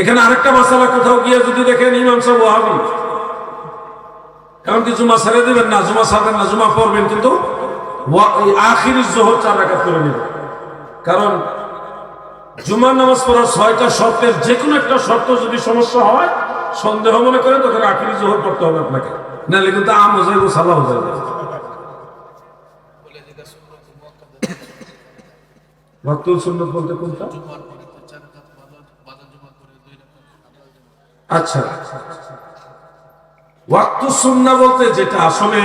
এখানে আরেকটা মাসালা কোথাও গিয়ে যদি দেখেন ইমাম সাহেব ওয়াহাবি। এমনকি জুমা ছেড়ে দিবেন না জুমা ছাড়বেন না জুমা পড়বেন কিন্তু আখির জোহর চার রাকাত করে নেবেন। কারণ জুমার নামাজ পড়ার ছয়টা শর্তের যে কোনো একটা শর্ত যদি সমস্যা হয় সন্দেহ মনে করেন তখন আখিরি জোহর পড়তে হবে আপনাকে। নাহলে কিন্তু আম হয়ে যাবে সালা হয়ে যাবে। সুন্নত বলতে কোনটা? আচ্ছা। ওয়াক্তু সুন্না বলতে যেটা আসলে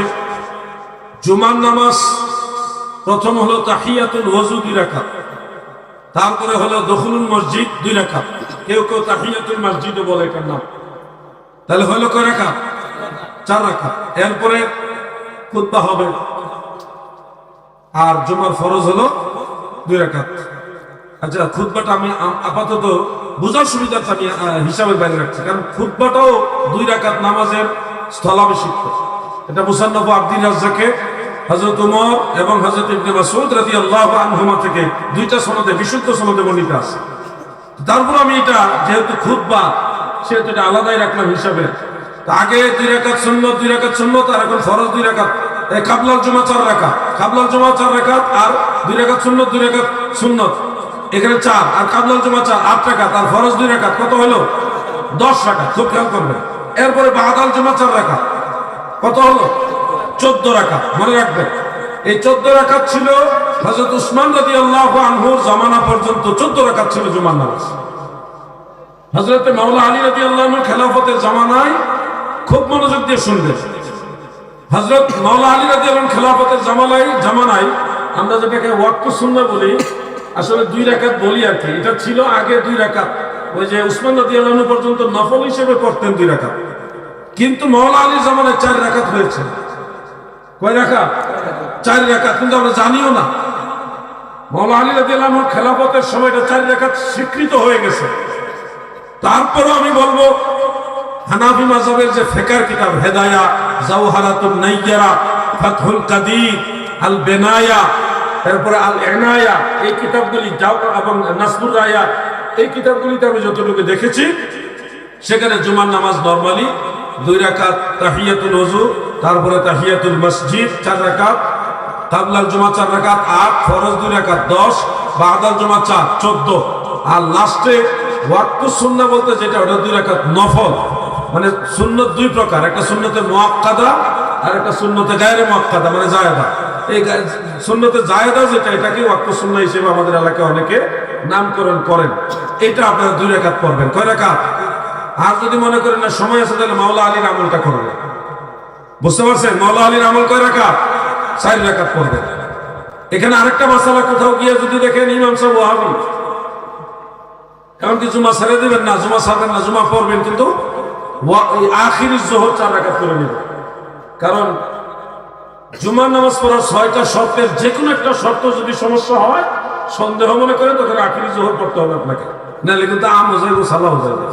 জুমার নামাজ প্রথম হলো তাহিয়াতুল ওযু দুই তারপরে হলো দখলুল মসজিদ দুই রাকাত। কেউ কেউ তাহিয়াতুল মসজিদও বলে এটার নাম। তাহলে হলো কয় রাকাত? চার রাকাত। এরপরে খুতবা হবে। আর জুমার ফরজ হলো দুই রাকাত। আচ্ছা খুতবাটা আমি আপাতত বোঝার সুবিধার্থে আমি হিসাবে বাইরে রাখছি। কারণ খুতবাটাও দুই রাকাত নামাজের স্থলাভিষিক্ত। এটা মুসান্নফ আব্দুল রাজ্জাকে হযরত উমর এবং হযরত ইবনে মাসউদ রাদিয়াল্লাহু আনহুমা থেকে দুইটা সনদে, বিশুদ্ধ সনদে বর্ণিত আছে। তারপর আমি এটা, যেহেতু খুতবা, সেহেতু এটা আলাদাই রাখলাম হিসাবে। আগে দুই রাকাত সুন্নত, দুই রাকাত সুন্নত, আর এখন ফরজ দুই রাকাত। কাবলাল জমা চার রাকাত, কাবলাল জমা চার রাকাত, আর দুই রাকাত সুন্নত, দুই রাকাত সুন্নত। এখানে চার, আর কাবলাল জমা চার, আট টাকা তার ফরজ দুই রাকাত, কত হলো দশ রাকাত, খুব খেয়াল করবে এরপরে বাহাদাল জমা চার রাকাত, কত হলো? চোদ্দ রাকাত, মনে রাখবেন। এই চোদ্দ রাকাত ছিল হজরত উসমান রাজি আল্লাহ আনহুর জামানা পর্যন্ত চোদ্দ রাকাত ছিল জুমার নামাজ। হজরত মাওলা আলী রাজি আল্লাহর খেলাফতের জামানায় খুব মনোযোগ দিয়ে শুনবেন। হজরত মাওলা আলী রাজি আল্লাহ খেলাফতের জামানায় জামানায় আমরা যেটাকে ওয়াক্ত সুন্না বলি আসলে দুই রাকাত বলি আর কি। এটা ছিল আগে দুই রাকাত। ওই যে উসমান রাজি আল্লাহ পর্যন্ত নফল হিসেবে পড়তেন দুই রাকাত। কিন্তু মাওলা আলীর জামানায় চার রাকাত হয়েছে। কয় রাকাত? চার রাকাত। কিন্তু আমরা জানিও না। মাওলা আলী রাদিয়াল্লাহু খেলাফতের সময়টা চার রাকাত স্বীকৃত হয়ে গেছে। তারপরও আমি বলব, হানাফি মাযহাবের যে ফিকার কিতাব, হেদায়া, জাওহারাতুন নাইয়ারা, ফাতহুল কাদির, আল বেনায়া তারপরে আল এনায়া, এই কিতাবগুলি যাও এবং নাসবুর রায়া, এই কিতাবগুলিতে আমি যতটুকু দেখেছি, সেখানে জুমার নামাজ নরমালি, দুই রাকাত তাহিয়াতুল ওযু, তারপরে তাহিয়াতুল মসজিদ চার রাকাত, তাবলাল জুমা চার রাকাত আট, ফরজ দুই রাকাত দশ বাদাল জুমা চার, চোদ্দ। আর লাস্টে ওয়াক্তু সুন্নাহ বলতে যেটা, ওটা দুই রাকাত নফল। মানে সুন্নত দুই প্রকার, একটা সুন্নতে মুআক্কাদা আর একটা সুন্নতে গায়রে মুআক্কাদা মানে জায়েদা এই সুন্নতে জায়েদা যেটা এটাকে ওয়াক্তু সুন্নাহ হিসেবে আমাদের এলাকায় অনেকে নামকরণ করেন। এটা আপনারা দুই রাকাত পড়বেন। কয় রাকাত? আর যদি মনে করেন না, সময় আছে, তাহলে মাওলা আলীর আমলটা করবে বুঝতে পারছেন? মাওলা আলীর আমল কয় রাকাত? চার রাকাত পড়বে এখানে আরেকটা মাসালা কোথাও গিয়ে যদি দেখেন, ইমাম সাহেব ওয়াহাবি। এমনকি জুমা ছেড়ে দিবেন না, জুমা ছাড়বেন না, জুমা পড়বেন, কিন্তু আখির জোহর চার রাকাত করে নেবেন। কারণ জুমার নামাজ পড়ার ছয়টা শর্তের যে কোনো একটা শর্ত যদি সমস্যা হয়, সন্দেহ মনে করে তখন আখিরি জোহর পড়তে হবে আপনাকে। নাহলে কিন্তু আম সালা হয়ে যাবে।